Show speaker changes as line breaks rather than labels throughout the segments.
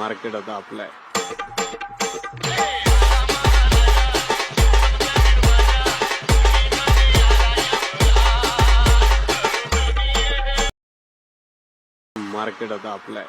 Market आता आपलं आहे. मार्केट आता आपलं आहे.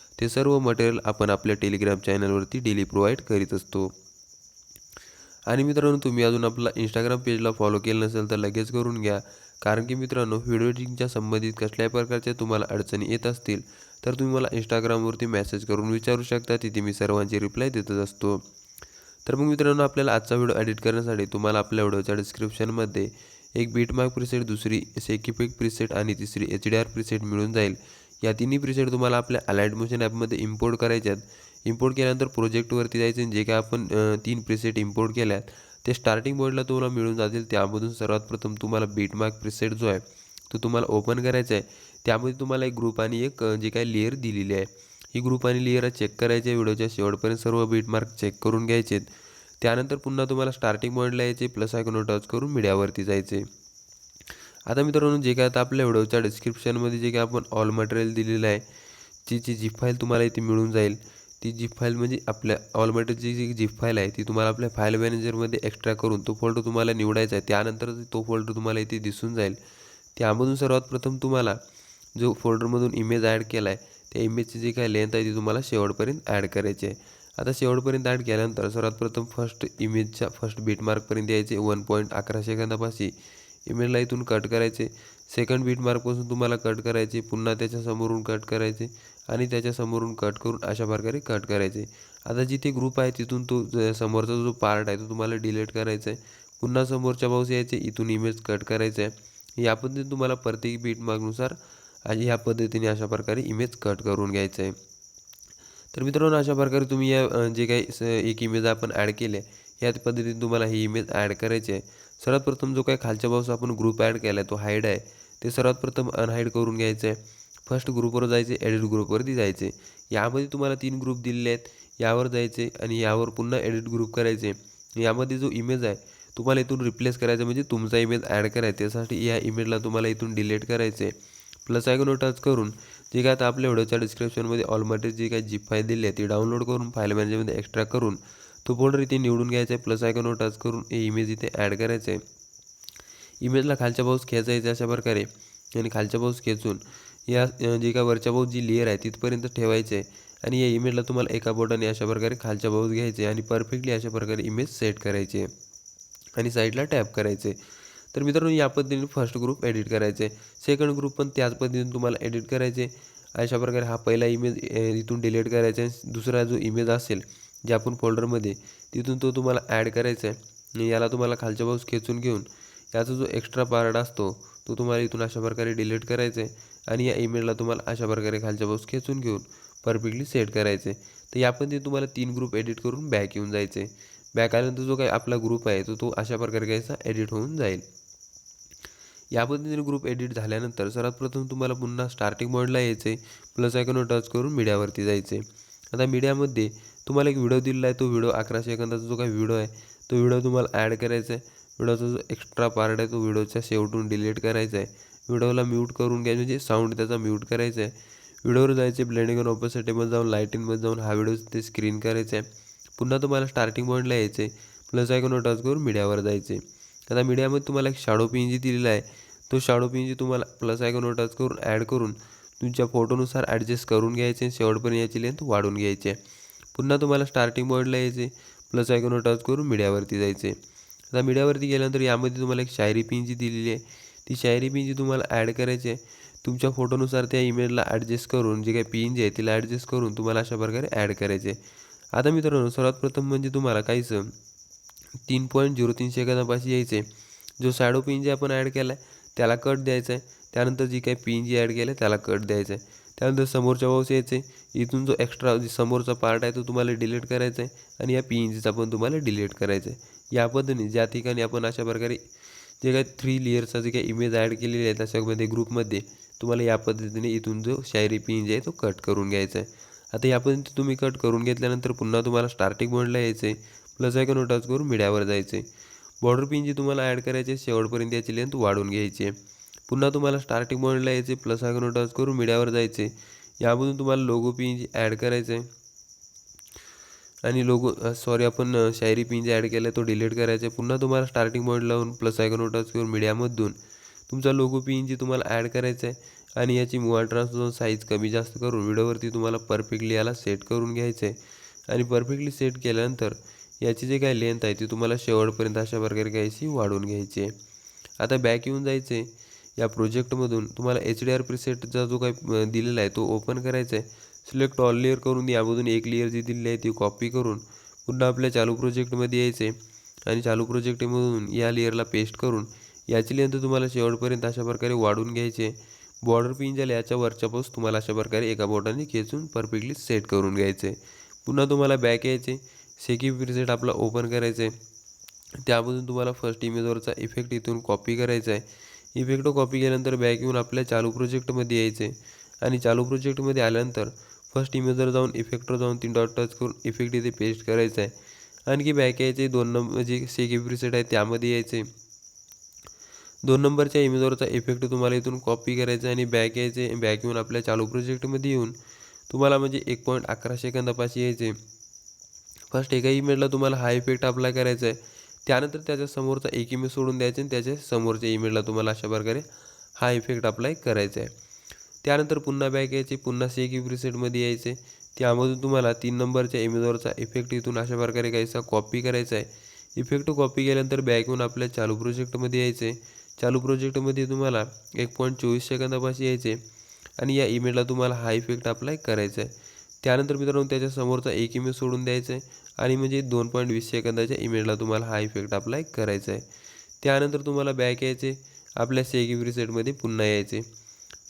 ते सर्व मटेरियल आपण आपल्या टेलिग्राम चॅनलवरती डेली प्रोव्हाइड करीत असतो. आणि मित्रांनो तुम्ही अजून आपला इंस्टाग्राम पेजला फॉलो केलं नसेल तर लगेच करून घ्या. कारण की मित्रांनो व्हिडिओ एडिटिंगच्या संबंधित कसल्याही प्रकारच्या तुम्हाला अडचणी येत असतील तर तुम्ही मला इंस्टाग्रामवरती मेसेज करून विचारू शकता. तिथे मी सर्वांची रिप्लाय देतच असतो. तर मग मित्रांनो आपल्याला आजचा व्हिडिओ एडिट करण्यासाठी तुम्हाला आपल्या व्हिडिओच्या डिस्क्रिप्शनमध्ये एक बीटमार्क प्रिसेट दुसरी सेकिपिक प्रिसेट आणि तिसरी एच डी आर प्रिसेट मिळून जाईल. या तिन्ही प्रिसेट तुम्हाला आपल्या अलाइड मोशन ॲपमध्ये इम्पोर्ट करायच्यात. इम्पोर्ट केल्यानंतर प्रोजेक्टवरती जायचं आणि जे काय आपण तीन प्रिसेट इम्पोर्ट केल्यात ते स्टार्टिंग बोर्डला तुम्हाला मिळून जातील. त्यामधून सर्वात प्रथम तुम्हाला बीटमार्क प्रिसेट जो आहे तो तुम्हाला ओपन करायचा आहे. त्यामध्ये तुम्हाला एक ग्रुप आणि एक जे काही लेअर दिलेली आहे. ही ग्रुप आणि लेअर चेक करायचे व्हिडिओच्या शेवटपर्यंत सर्व बीटमार्क चेक करून घ्यायचे त्यानंतर पुन्हा तुम्हाला स्टार्टिंग पॉईंटला यायचे प्लस आयकॉन टच करून मीडियावरती जायचे. आता मित्रांनो जे काय आता आपल्या व्हिडिओच्या डिस्क्रिप्शनमध्ये जे काय आपण ऑल मटेरियल दिलेलं आहे ती जी जी फाईल तुम्हाला इथे मिळून जाईल ती जी फाईल म्हणजे आपल्या ऑल मटेरियलची जी जी फाईल आहे ती तुम्हाला आपल्या फाईल मॅनेजरमध्ये एक्स्ट्रा करून तो फोल्डर तुम्हाला निवडायचा आहे. त्यानंतर तो फोल्डर तुम्हाला इथे दिसून जाईल. त्यामधून सर्वात प्रथम तुम्हाला जो फोल्डरमधून इमेज ॲड केला आहे त्या इमेजची जी काय लेंथ आहे ती तुम्हाला शेवटपर्यंत ॲड करायची आहे. आता शेवटपर्यंत ॲड केल्यानंतर सर्वात प्रथम फर्स्ट इमेजच्या फर्स्ट बीटमार्कपर्यंत यायचे वन पॉईंट अकरा सेकंदापाशी. इमेजला इथून कट करायचे. सेकंड बीट मार्कपासून तुम्हाला कट करायचे. पुन्हा त्याच्यासमोरून कट करायचे. आणि त्याच्यासमोरून कट करून अशा प्रकारे कट करायचे. आता जिथे ग्रुप आहे तिथून तो समोरचा जो पार्ट आहे तो तुम्हाला डिलीट करायचा आहे. पुन्हा समोरच्या पाऊस यायचे इथून इमेज कट करायचं आहे. या पद्धतीने तुम्हाला प्रत्येक बीट मार्कनुसार आणि ह्या पद्धतीने अशा प्रकारे इमेज कट करून घ्यायचं आहे. तर मित्रांनो अशा प्रकारे तुम्ही या जे काही स- एक इमेज आपण ॲड केले या पद्धतीने तुम्हाला ही इमेज ॲड करायची आहे. सर्वात प्रथम जो काही खालच्या बाजूस आपण ग्रुप ॲड केला आहे तो हाईड आहे. ते सर्वात प्रथम अनहाईड करून घ्यायचं आहे. फर्स्ट ग्रुपवर जायचे एडिट ग्रुपवरती जायचे यामध्ये तुम्हाला तीन ग्रुप दिलेले आहेत. यावर जायचे आणि यावर पुन्हा एडिट ग्रुप करायचे यामध्ये जो इमेज आहे तुम्हाला इथून रिप्लेस करायचा म्हणजे तुमचा इमेज ॲड करायचा त्यासाठी या इमेजला तुम्हाला इथून डिलीट करायचे प्लस आयकॉन टच करून जे काय आता आपल्या व्हिडिओच्या डिस्क्रिप्शनमध्ये ऑलमोटी जी काही जीप फाईल दिली आहे ती डाउनलोड करून फाईल मॅनेजरमध्ये एक्स्ट्रा करून तो फोल्डर इथे निवडून घ्यायचा आहे प्लस आयकॉनवर टच करून हे इमेज इथे ॲड करायचं आहे इमेजला खालच्या बाजूस खेचायचं अशा प्रकारे. आणि खालच्या बाजूस खेचून या जे का वरच्या बाजूस जी लेअर आहे तिथपर्यंत ठेवायचे आहे आणि या इमेजला तुम्हाला एका बोटाने अशा प्रकारे खालच्या बाजूस घ्यायचे आणि परफेक्टली अशा प्रकारे इमेज सेट करायची आहे आणि साईडला टॅप करायचे तर मित्रांनो या पद्धतीने फर्स्ट ग्रुप एडिट करायचे सेकंड ग्रुप पण त्याच पद्धतीने तुम्हाला एडिट करायचे अशा प्रकारे हा पहिला इमेज इथून डिलीट करायचा आहे. दुसरा जो इमेज असेल जे आपण फोल्डरमध्ये तिथून तो तुम्हाला ॲड करायचा आहे. आणि याला तुम्हाला खालच्या बाजूस खेचून घेऊन याचा जो एक्स्ट्रा पार्ट असतो तो तुम्हाला इथून अशा प्रकारे डिलीट करायचा आहे. आणि या इमेलला तुम्हाला अशा प्रकारे खालच्या बाजूस खेचून घेऊन परफेक्टली सेट करायचे तर या ते तुम्हाला तीन ग्रुप एडिट करून बॅक येऊन जायचे बॅक आल्यानंतर जो काही आपला ग्रुप आहे तो तो अशा प्रकारे काहीसा एडिट होऊन जाईल. या पद्धतीने ग्रुप एडिट झाल्यानंतर सर्वात प्रथम तुम्हाला पुन्हा स्टार्टिंग मोडला यायचे प्लस आयकॉनवर टच करून मीडियावरती जायचे आता मीडियामध्ये तुम्हाला एक व्हिडिओ दिलेला आहे तो व्हिडिओ अकरा सेकंदाचा जो काही व्हिडिओ आहे तो व्हिडिओ तुम्हाला ॲड करायचा आहे. व्हिडिओचा जो एक्स्ट्रा पार्ट आहे तो व्हिडिओच्या शेवटून डिलीट करायचा आहे. व्हिडिओला म्यूट करून घ्यायचं म्हणजे साऊंड त्याचा म्यूट करायचा आहे. व्हिडिओवर जायचे ब्लेंडिंग आणि ऑपोसिटीमध्ये जाऊन लाईटिंगमध्ये जाऊन हा व्हिडिओ ते स्क्रीन करायचा आहे. पुन्हा तुम्हाला स्टार्टिंग पॉईंटला यायचे प्लस आयकॉन टच करून मीडियावर जायचे आता मीडियामध्ये तुम्हाला एक शाडो पिन जी दिलेला आहे. तो शाडो पिन जी तुम्हाला प्लस आयकॉन टच करून ॲड करून तुमच्या फोटोनुसार ॲडजस्ट करून घ्यायचे शेवटपर्यंत याची लेंथ वाढवून घ्यायची आहे. पुन्हा तुम्हाला स्टार्टिंग पॉईंटला यायचे प्लस आयकॉनवर टच करून मीडियावरती जायचे आता मीडियावरती गेल्यानंतर यामध्ये तुम्हाला एक शायरी पिन जी दिलेली आहे. ती शायरी पिन जी तुम्हाला ॲड करायची आहे तुमच्या फोटोनुसार त्या इमेजला ॲडजस्ट करून जे काही पिन जे आहे तिला ॲडजस्ट करून तुम्हाला अशा प्रकारे ॲड करायचे आता मित्रांनो सर्वात प्रथम म्हणजे तुम्हाला काहीच तीन पॉईंट झिरो तीन सेकंदापाशी यायचे जो शॅडो पिन जे आपण ॲड केला आहे त्याला कट द्यायचा आहे त्यानंतर जी काही पिन जी ॲड केलं आहे त्याला कट द्यायचं आहे त्यानंतर समोरच्या बाऊस यायचे इथून जो एक्स्ट्रा जे समोरचा पार्ट आहे तो तुम्हाला डिलीट करायचा आहे आणि या पी एन जीचा पण तुम्हाला डिलीट करायचा आहे या पद्धतीने ज्या ठिकाणी आपण अशा प्रकारे जे काही थ्री लेअरचा जे काही इमेज ॲड केलेली आहे त्याच्यामध्ये ग्रुपमध्ये तुम्हाला या पद्धतीने इथून जो शायरी पिन आहे तो कट करून घ्यायचा आहे आता या पद्धतीने तुम्ही कट करून घेतल्यानंतर पुन्हा तुम्हाला स्टार्टिंग बॉन्डला यायचं आहे प्लस आयकॉन टच करून मीडियावर जायचं आहे बॉर्डर पिन जी तुम्हाला ॲड करायची आहे शेवटपर्यंत याची लेंथ वाढवून घ्यायची आहे. पुन्हा तुम्हाला स्टार्टिंग पॉईंटला यायचे प्लस आयकॉन टच करून मीडियावर जायचे. यामधून तुम्हाला लोगो पिंज जी ॲड करायचं आहे आणि लोगो सॉरी आपण शायरी पिंज ॲड केला आहे तो डिलीट करायचा आहे पुन्हा तुम्हाला स्टार्टिंग पॉईंट लावून प्लस आयकॉन टच करून मीडियामधून तुमचा लोगो पिन जी तुम्हाला ॲड करायचा आहे आणि याची मुवा ट्रान्सफर साईज कमी जास्त करून व्हिडिओवरती तुम्हाला परफेक्टली याला सेट करून घ्यायचं आहे आणि परफेक्टली सेट केल्यानंतर याची जे काही लेंथ आहे ती तुम्हाला शेवटपर्यंत अशा प्रकारे घ्यायची वाढवून घ्यायची आहे. आता बॅक येऊन जायचं आहे या प्रोजेक्टमधून तुम्हाला एच डी आर प्रिसेटचा जो काही दिलेला आहे तो ओपन करायचा आहे. सिलेक्ट ऑल लेअर करून यामधून एक लेअर जी दिलेली आहे ती कॉपी करून पुन्हा आपल्या चालू प्रोजेक्टमध्ये यायचे आणि चालू प्रोजेक्टमधून या लेअरला पेस्ट करून याची लेंथ तुम्हाला शेवटपर्यंत अशा प्रकारे वाढून घ्यायचे. बॉर्डर पिन ज्याला याच्या वरच्या पाऊस तुम्हाला अशा प्रकारे एका बोटाने खेचून परफेक्टली सेट करून घ्यायचे. पुन्हा तुम्हाला बॅक यायचे. सेकी प्रिसेट आपला ओपन करायचं आहे त्यामधून तुम्हाला फर्स्ट इमेजवरचा इफेक्ट इथून कॉपी करायचा आहे. इफेक्ट कॉपी केल्यानंतर बॅक येऊन आपल्या चालू प्रोजेक्टमध्ये यायचे. आणि चालू प्रोजेक्टमध्ये आल्यानंतर फर्स्ट इमेजवर जाऊन इफेक्टवर जाऊन तीन डॉट टच करून इफेक्ट इथे पेस्ट करायचा आहे आणखी बॅक यायचे दोन नंबर जे सेक प्रिसेट आहे त्यामध्ये यायचे. दोन नंबरच्या इमेजवरचा इफेक्ट तुम्हाला इथून कॉपी करायचा आणि बॅक यायचे बॅक येऊन आपल्या चालू प्रोजेक्टमध्ये येऊन तुम्हाला म्हणजे एक पॉईंट अकरा सेकंदापाशी यायचे. फर्स्ट एका इमेजला तुम्हाला हा इफेक्ट अप्लाय करायचा आहे त्यानंतर त्याच्या समोरचा एक ईमेल सोडून द्यायचा आणि त्याच्या समोरच्या ईमेलला तुम्हाला अशा प्रकारे हा इफेक्ट अप्लाय करायचा आहे त्यानंतर पुन्हा बॅक यायचे पुन्हा सेक प्रिसेटमध्ये यायचे. त्यामधून तुम्हाला तीन नंबरच्या इमेजवरचा इफेक्ट इथून अशा प्रकारे काहीसा कॉपी करायचा आहे इफेक्ट कॉपी केल्यानंतर बॅक येऊन आपल्या चालू प्रोजेक्टमध्ये यायचे. चालू प्रोजेक्टमध्ये तुम्हाला एक पॉईंट चोवीस सेकंदापाशी यायचे आणि या ईमेलला तुम्हाला हा इफेक्ट अप्लाय करायचा आहे त्यानंतर मित्रांनो त्याच्या समोरचा एक इमेज सोडून द्यायचा आहे आणि म्हणजे दोन पॉईंट वीस सेकंदाच्या इमेजला तुम्हाला हा इफेक्ट अप्लाय करायचा आहे त्यानंतर तुम्हाला बॅक यायचे आपल्या सेगिव्हरी सेटमध्ये पुन्हा यायचे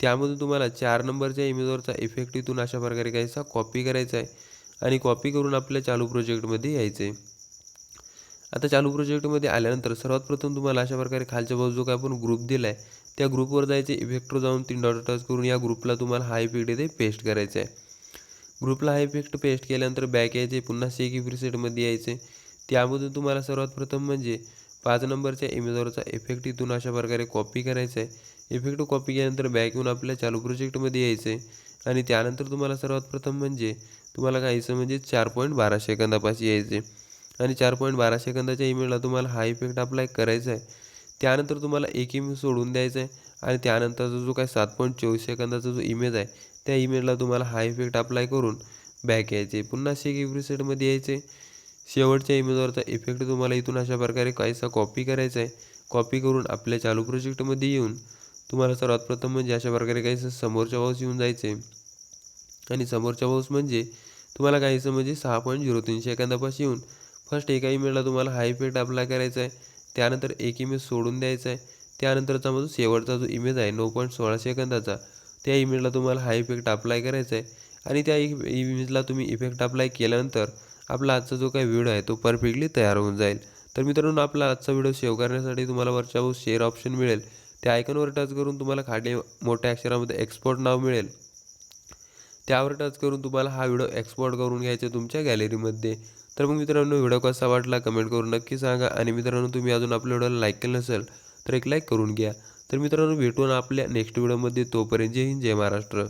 त्यामधून तुम्हाला चार नंबरच्या इमेजवरचा इफेक्ट इथून अशा प्रकारे काहीसा कॉपी करायचा आहे आणि कॉपी करून आपल्या चालू प्रोजेक्टमध्ये यायचे आता चालू प्रोजेक्टमध्ये आल्यानंतर सर्वात प्रथम तुम्हाला अशा प्रकारे खालच्या बाजू जो काय आपण ग्रुप दिला आहे त्या ग्रुपवर जायचे इफेक्टवर जाऊन तीन डॉट टच करून या ग्रुपला तुम्हाला हा इफेक्ट इथे पेस्ट करायचा आहे ग्रुपला हा इफेक्ट पेस्ट केल्यानंतर बॅक यायचे पुन्हा सेकी प्रिसेटमध्ये यायचे. त्यामधून तुम्हाला सर्वात प्रथम म्हणजे पाच नंबरच्या इमेजवरचा इफेक्ट इथून अशा प्रकारे कॉपी करायचा आहे. इफेक्ट कॉपी केल्यानंतर बॅक येऊन आपल्या चालू प्रोजेक्टमध्ये यायचे. आणि त्यानंतर तुम्हाला सर्वात प्रथम म्हणजे तुम्हाला घ्यायचं म्हणजे चार पॉईंट बारा सेकंदापाशी यायचे. आणि चार पॉईंट बारा सेकंदाच्या इमेजला तुम्हाला हा इफेक्ट अप्लाय करायचा आहे. त्यानंतर तुम्हाला एक इमेज सोडून द्यायचा आहे. आणि त्यानंतरचा जो काय सात पॉईंट चोवीस सेकंदाचा जो इमेज आहे त्या इमेजला तुम्हाला हा इफेक्ट अप्लाय करून बॅक यायचे. पुन्हा शेक सेक सेटमध्ये यायचे. शेवटच्या इमेजवरचा इफेक्ट तुम्हाला इथून अशा प्रकारे काहीसा कॉपी करायचा आहे. कॉपी करून आपल्या चालू प्रोजेक्टमध्ये येऊन तुम्हाला सर्वात प्रथम म्हणजे अशा प्रकारे काहीसं समोरच्या बाऊस येऊन जायचे. आणि समोरच्या बाऊस म्हणजे तुम्हाला काहीसं म्हणजे सहा पॉईंट झिरो तीन सेकंदापासून येऊन फर्स्ट एका इमेजला तुम्हाला हा इफेक्ट अप्लाय करायचा आहे. त्यानंतर एक इमेज सोडून द्यायचा आहे. त्यानंतरचा माझा शेवटचा जो इमेज आहे नऊ पॉईंट सोळा सेकंदाचा त्या इमेजला तुम्हाला हा इफेक्ट अप्लाय करायचा आहे. आणि त्या इमेजला तुम्ही इफेक्ट अप्लाय केल्यानंतर आपला आजचा जो काही व्हिडिओ आहे तो परफेक्टली तयार होऊन जाईल. तर मित्रांनो आपला आजचा व्हिडिओ सेव्ह करण्यासाठी तुम्हाला वरच्या शेअर ऑप्शन मिळेल. त्या आयकॉनवर टच करून तुम्हाला खाली मोठ्या अक्षरामध्ये एक्सपोर्ट नाव मिळेल. त्यावर टच करून तुम्हाला हा व्हिडिओ एक्सपोर्ट करून घ्यायचा आहे तुमच्या गॅलरीमध्ये तर मग मित्रांनो व्हिडिओ कसा वाटला कमेंट करून नक्की सांगा. आणि मित्रांनो तुम्ही अजून आपल्या व्हिडिओला लाईक केलं नसेल तर एक लाईक करून घ्या. तर मित्रांनो भेटून आपल्या नेक्स्ट व्हिडिओमध्ये तोपर्यंत जय हिंद जय महाराष्ट्र.